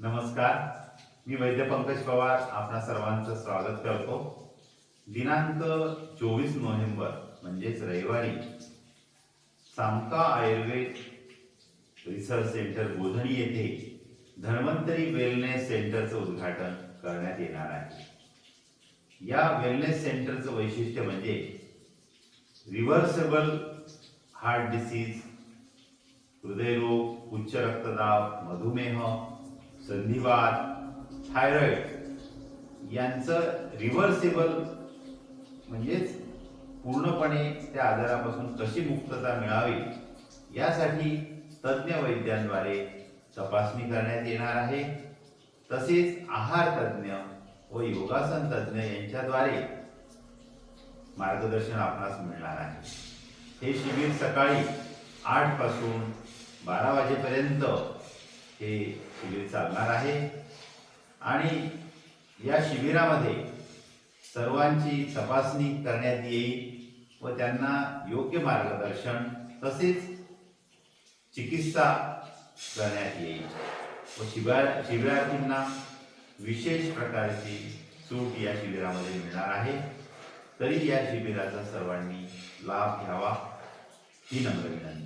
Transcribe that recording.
नमस्कार. मी वैद्य पंकज पवार आपणा सर्वांचं स्वागत करतो. दिनांक चोवीस नोव्हेंबर म्हणजेच रविवारी सामका आयुर्वेद रिसर्च सेंटर बोधणी येथे धन्वंतरी वेलनेस सेंटरचं उद्घाटन करण्यात येणार आहे. या वेलनेस सेंटरचं वैशिष्ट्य म्हणजे रिव्हर्सेबल हार्ट डिसीज हृदयरोग उच्च रक्तदाब मधुमेह संधिवात थायरॉइड यांचं रिव्हर्सेबल म्हणजेच पूर्णपणे त्या आजारापासून कशी मुक्तता मिळावी यासाठी तज्ज्ञ वैद्यांद्वारे तपासणी करण्यात येणार आहे. तसेच आहार तज्ज्ञ व योगासन तज्ज्ञ यांच्याद्वारे मार्गदर्शन आपणास मिळणार आहे. हे शिबिर सकाळी आठपासून बारा वाजेपर्यंत हे शिबिर चालणार आहे. आणि या शिबिरामध्ये सर्वांची तपासणी करण्यात येईल व त्यांना योग्य मार्गदर्शन तसेच चिकित्सा करण्यात येईल. व शिबिर शिबिरार्थींना विशेष प्रकारची सूट या शिबिरामध्ये मिळणार आहे. तरी या शिबिराचा सर्वांनी लाभ घ्यावा ही नम्र विनंती.